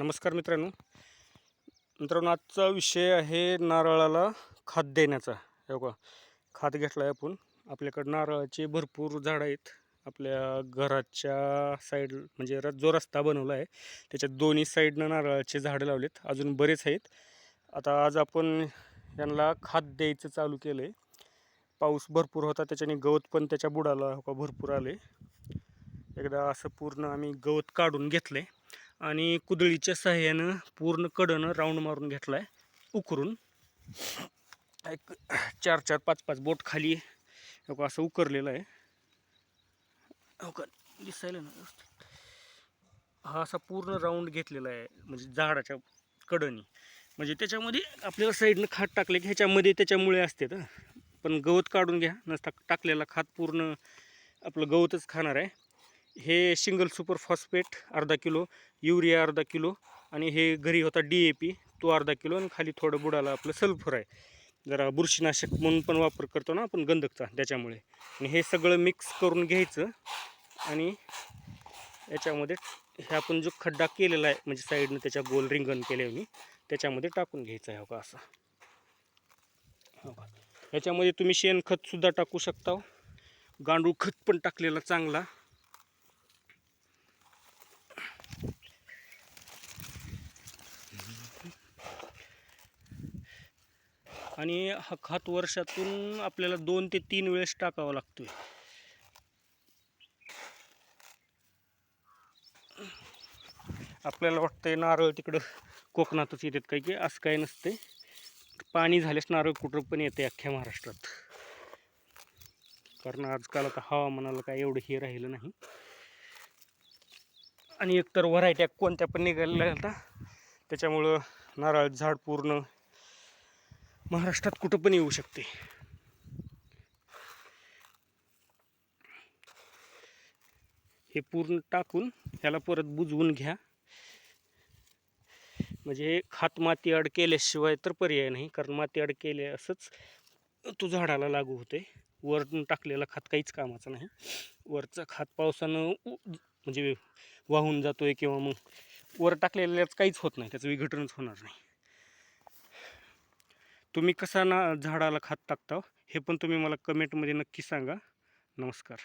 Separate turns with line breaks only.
नमस्कार मित्रांनो. मित्रांनो आजचा विषय आहे नारळाला खाद देण्याचा. हे बघा खाद घेतला आहे आपण. आपल्याकडं नारळाचे भरपूर झाडं आहेत. आपल्या घराच्या साईड म्हणजे र- जो रस्ता बनवला आहे त्याच्या दोन्ही साईडनं नारळाचे झाडं लावलेत. अजून बरेच आहेत. आता आज आपण यांना खाद द्यायचं चालू केलं आहे पाऊस भरपूर होता त्याच्याने गवत पण त्याच्या बुडाला हो का भरपूर आले. एकदा असं पूर्ण आम्ही गवत काढून घेतलं आहे आणि कुदळीच्या सहाय्यानं पूर्ण कडनं राऊंड मारून घेतला आहे उकरून. एक चार चार पाच पाच बोट खाली हो का असं उकरलेलं आहे. हो का दिसायला ना हा असा पूर्ण राऊंड घेतलेला आहे म्हणजे झाडाच्या कडनी. म्हणजे त्याच्यामध्ये आपल्याला साईडनं खात टाकले की ह्याच्यामध्ये त्याच्यामुळे असते तर. पण गवत काढून घ्या नसता टाकलेला खात पूर्ण आपलं गवतच खाणार आहे. हे सिंगल सुपर फॉस्फेट अर्धा किलो युरिया अर्धा किलो आणि हे घरी होता डी ए पी तो अर्धा किलो आणि खाली थोडं बुडाला आपलं सल्फर आहे. जरा बुरशीनाशक म्हणून पण वापर करतो ना आपण गंधकचा त्याच्यामुळे. आणि हे सगळं मिक्स करून घ्यायचं आणि याच्यामध्ये हे आपण जो खड्डा केलेला आहे म्हणजे साईडनं त्याच्या गोल रिंगण केले मी त्याच्यामध्ये टाकून घ्यायचं आहे हो का असा. हो का याच्यामध्ये तुम्ही शेणखतसुद्धा टाकू शकता. गांडूळ खत पण टाकलेला चांगला. आणि हा खत वर्षातून आपल्याला दोन ते तीन वेळेस टाकावा लागतोय. आपल्याला वाटतंय नारळ तिकडं कोकणातच येतात काही की असं काही नसते पाणी झाल्यास नारळ कुठं पण येते अख्ख्या महाराष्ट्रात. कारण आजकाल आता हवामानाला काय एवढं हे राहिलं नाही. आणि एकतर व्हरायट्या कोणत्या पण निघालेल्या आता त्याच्यामुळं नारळ झाड पूर्ण महाराष्ट्रात कुठं पण येऊ शकते. हे पूर्ण टाकून ह्याला परत बुजवून घ्या. म्हणजे हे खात माती अड केल्याशिवाय तर पर्याय नाही कारण माती अड केले असंच तो झाडाला लागू होते. वर टाकलेला खात काहीच कामाचं नाही. वरचं खात पावसानं म्हणजे वाहून जातोय किंवा मग वर टाकलेल्याच काहीच होत नाही त्याचं विघटनच होणार नाही. तुम्ही कसा ना झाडाला खात टाकता हो, हे पण तुम्ही मला कमेंटमध्ये नक्की सांगा. नमस्कार.